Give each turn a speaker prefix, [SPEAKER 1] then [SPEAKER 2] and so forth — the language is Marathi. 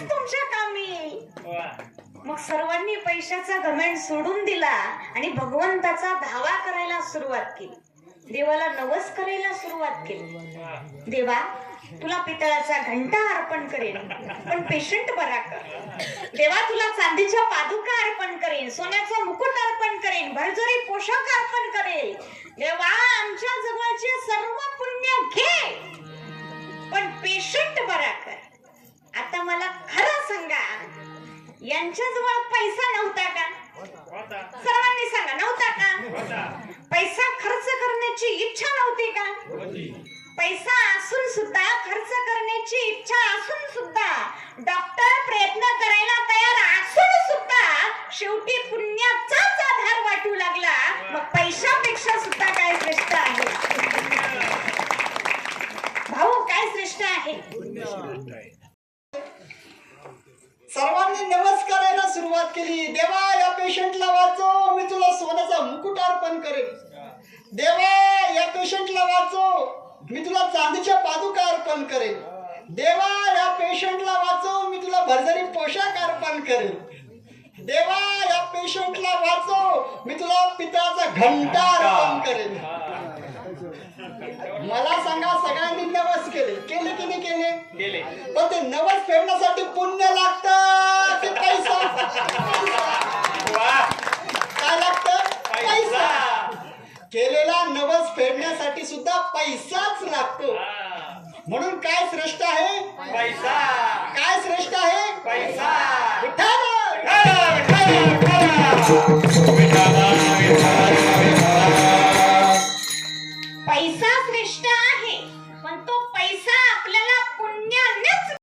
[SPEAKER 1] तुमच्या कामी. येईल मग सर्वांनी पैशाचा घमेंड सोडून दिला आणि भगवंताचा धावा करायला सुरुवात केली. देवाला नवस करायला सुरुवात केली. देवा तुला पितळाचा घंटा अर्पण करेन पण पेशंट बरा कर. देवा तुला चांदीच्या पादुका अर्पण करेन सोन्याचा मुकुट अर्पण करेन भरजरी पोशाख अर्पण यांच्याजवळ पैसा नव्हता का? सर्वांनी सांगा नव्हता का? पैसा खर्च करण्याची इच्छा नव्हती का? पैसा असून सुद्धा खर्च करण्याची इच्छा असून सुद्धा डॉक्टर प्रयत्न करायला तयार असून सुद्धा शेवटी पुण्याचाच आधार वाटू लागला. मग पैशापेक्षा सुद्धा काय श्रेष्ठ आहे? भाऊ काय श्रेष्ठ आहे.
[SPEAKER 2] सर्वांनी नमस्कारायला सुरुवात केली. देवा या पेशंटला वाचो मी तुला सोन्याचा मुकुट अर्पण करेन. देवा या पेशंटला वाचो मी तुला चांदीच्या पादुका अर्पण करेन. देवा या पेशंटला वाचो मी तुला भरजरी पोशाख अर्पण करेन. देवा या पेशंटला वाचो मी तुला पितळाचा घंटा अर्पण करेन. मला सांगा सगळ्यांनी नवस केले. केले की नाही केले?
[SPEAKER 3] गेले
[SPEAKER 2] पण ते नवस फेडण्यासाठी पुण्य लागतं की पैसा? काय लागतं? पैसा. केलेला नवस फेडण्यासाठी सुद्धा पैसाच लागतो. म्हणून काय श्रेष्ठ आहे?
[SPEAKER 3] पैसा.
[SPEAKER 2] काय श्रेष्ठ आहे?
[SPEAKER 3] पैसा.